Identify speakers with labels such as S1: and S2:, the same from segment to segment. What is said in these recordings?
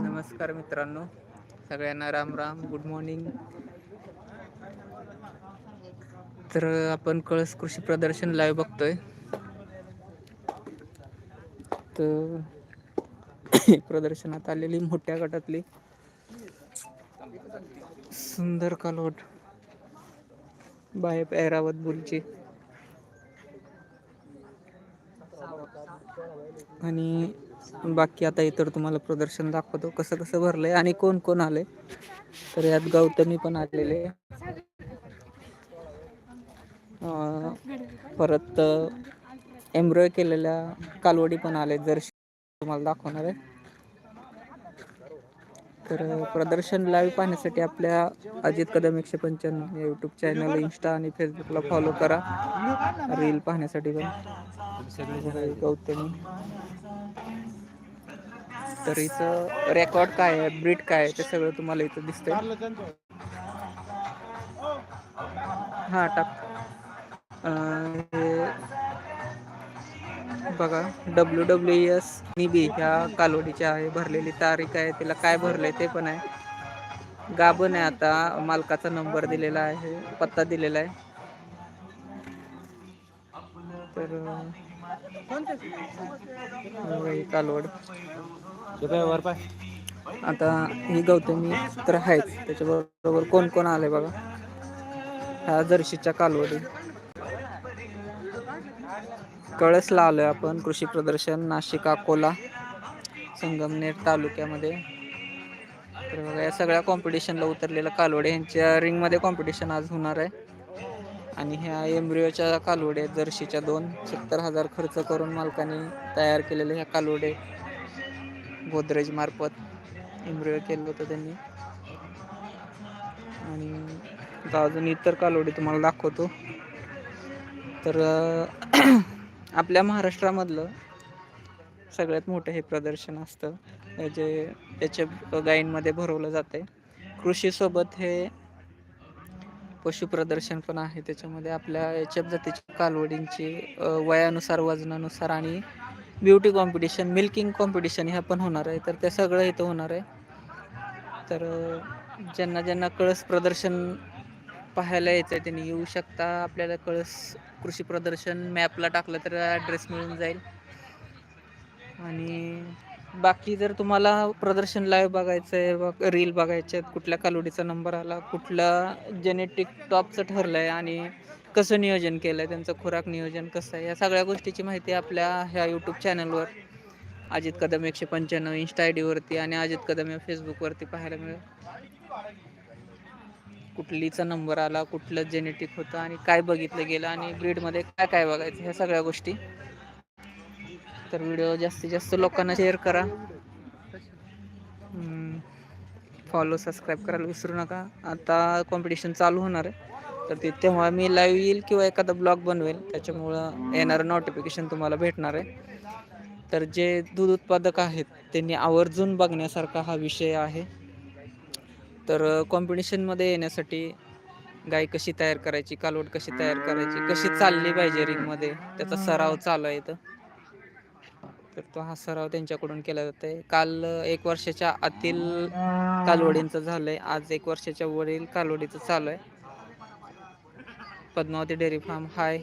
S1: नमस्कार मित्रांनो सगळ्यांना राम राम गुड मॉर्निंग तर आपण कळस कृषी प्रदर्शन लाईव्ह बघतोय. तर प्रदर्शनात आलेली मोठ्या गटातली सुंदर कालवट. बाहेर ऐरावत बुलची. आणि बाकी आता इतर तुम्हाला प्रदर्शन दाखवतो. कसं कसं भरलंय आणि कोण कोण आले तर यात गौतमी पण आलेले. परत एम्ब्रॉय केलेल्या कालवडी पण आले जर तुम्हाला दाखवणार आहे. तर प्रदर्शन लाईव्ह पाहण्यासाठी आपल्या अजित कदम एकशे पंच्याण्णव या यूट्यूब चॅनल इन्स्टा आणि फेसबुकला फॉलो करा. रील पाहण्यासाठी पण. गौतमी. तर इथं रेकॉर्ड काय आहे ब्रीड काय आहे ते सगळं तुम्हाला इथं दिसतंय. हा टाक. हे बघा डब्ल्यू डब्ल्यू एस निबी ह्या कालोडीच्या आहे भरलेली तारीख आहे तिला काय भरले ते पण आहे. गाभण आहे आता मालकाचा नंबर दिलेला आहे पत्ता दिलेला आहे. तर कालवड. आता ही गौतमी तर आहेच त्याच्याबरोबर कोण कोण आले बघा. ह्या जर्शीच्या कालवडी. कळसला आलोय आपण. कृषी प्रदर्शन नाशिक अकोला संगमनेर तालुक्यामध्ये. तर बघा या सगळ्या कॉम्पिटिशनला उतरलेल्या कालवडे यांच्या रिंगमध्ये कॉम्पिटिशन आज होणार आहे. आणि ह्या एम्ब्रिओच्या कालवडे जर्शीच्या दोन. सत्तर हजार खर्च करून मालकाने तयार केलेले ह्या कालवडे. गोदरेज मार्फत एम्ब्रिओ केलं होतं त्यांनी. आणि अजून इतर कालवडी तुम्हाला दाखवतो. तर आपल्या महाराष्ट्रामधलं सगळ्यात मोठं हे प्रदर्शन असतं. जे याच्या गायींमध्ये भरवलं जाते कृषीसोबत हे पशु प्रदर्शन पण आहे. त्याच्यामध्ये आपल्या याच्या जातीच्या कालवडींची वयानुसार वजनानुसार आणि ब्युटी कॉम्पिटिशन मिल्किंग कॉम्पिटिशन ह्या पण होणार आहे. तर ते सगळं इथं होणार आहे. तर ज्यांना ज्यांना कळस प्रदर्शन पाहायला यायचं आहे त्यांनी. येऊ शकता आपल्याला कळस कृषी प्रदर्शन मॅपला टाकलं तर ॲड्रेस मिळून जाईल. आणि बाकी जर तुम्हाला प्रदर्शन लाईव्ह बघायचं आहे रील बघायचे आहेत कुठल्या कालोडीचा नंबर आला कुठला जेनेटिक टॉपचं ठरलं आहे आणि कसं नियोजन केलं आहे त्यांचं खुराक नियोजन कसं आहे या सगळ्या गोष्टीची माहिती आपल्या ह्या यूट्यूब चॅनलवर अजित कदम एकशे पंच्याण्णव इन्स्टा आय डीवरती आणि अजित कदम या फेसबुकवरती पाहायला मिळेल. कुठलीचा नंबर आला कुठलं जेनेटिक होतं आणि काय बघितलं गेलं आणि ब्रीडमध्ये काय काय बघायचं ह्या सगळ्या गोष्टी. तर व्हिडिओ जास्तीत जास्त लोकांना शेअर करा. फॉलो सबस्क्राईब करायला विसरू नका. आता कॉम्पिटिशन चालू होणार आहे. तर ते तेव्हा मी लाईव्ह येईल किंवा एखादा ब्लॉग बनवेल त्याच्यामुळं येणारं नोटिफिकेशन तुम्हाला भेटणार आहे. तर जे दूध उत्पादक आहेत त्यांनी आवर्जून बघण्यासारखा हा विषय आहे. तर कॉम्पिटिशनमध्ये येण्यासाठी गाय कशी तयार करायची कालवड कशी तयार करायची कशी चालली पाहिजे रिंगमध्ये त्याचा सराव चालू आहे इथं. तर तो हा सराव त्यांच्याकडून केला जातोय. काल एक वर्षाच्या आतील कालवडींचं झालंय. आज एक वर्षाच्या वरील कालवडीचं चालू आहे. पद्मावती डेअरी फार्म हाय.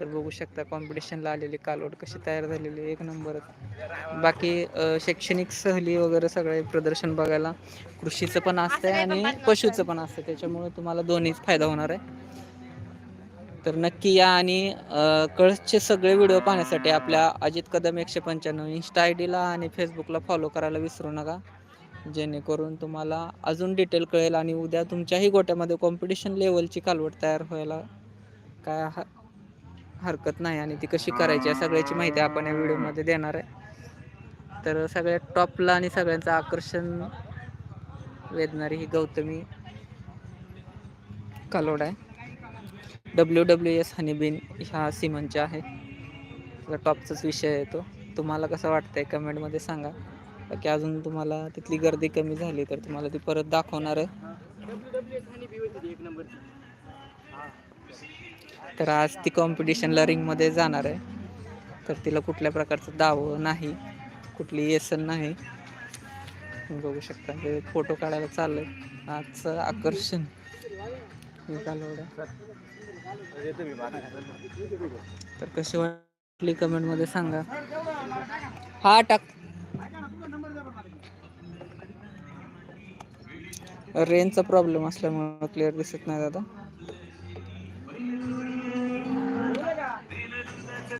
S1: तर बघू शकता कॉम्पिटिशनला आलेली कालवड कशी तयार झालेली एक नंबरच बाकी शैक्षणिक सहली वगैरे सगळे प्रदर्शन बघायला कृषीचं पण असतंय आणि पशुचं पण असतं त्याच्यामुळे तुम्हाला दोन्हीच फायदा होणार आहे. तर नक्की या आणि कळसचे सगळे व्हिडिओ पाहण्यासाठी आपल्या अजित कदम एकशे पंच्याण्णव इन्स्टा आय डीला आणि फेसबुकला फॉलो करायला विसरू नका. जेणेकरून तुम्हाला अजून डिटेल कळेल आणि उद्या तुमच्याही गोट्यामध्ये कॉम्पिटिशन लेवलची कालवड तयार व्हायला काय हरकत नाही आणि ती कशी करायची या सगळ्याची माहिती आपण या व्हिडिओमध्ये देणार आहे. तर सगळ्यात टॉपला आणि सगळ्यांचं आकर्षण वेधणारी ही गौतमी कालोड आहे. डब्ल्यू डब्ल्यू एस हनीबीन ह्या सिमनच्या आहे सगळा टॉपचाच विषय आहे तो. तुम्हाला कसं वाटतंय कमेंटमध्ये सांगा. बाकी अजून तुम्हाला तिथली गर्दी कमी झाली तर तुम्हाला ती परत दाखवणार आहे. तर आज ती कॉम्पिटिशनला रिंगमध्ये जाणार आहे. तर तिला कुठल्या प्रकारचं दावं नाही कुठली येसन नाही. बघू शकता ते फोटो काढायला चाललंय. आजचं आकर्षण. तर कशी वाटली कमेंटमध्ये सांगा. हा टाक. रेंजचा प्रॉब्लेम असल्यामुळे क्लिअर दिसत नाही दादा.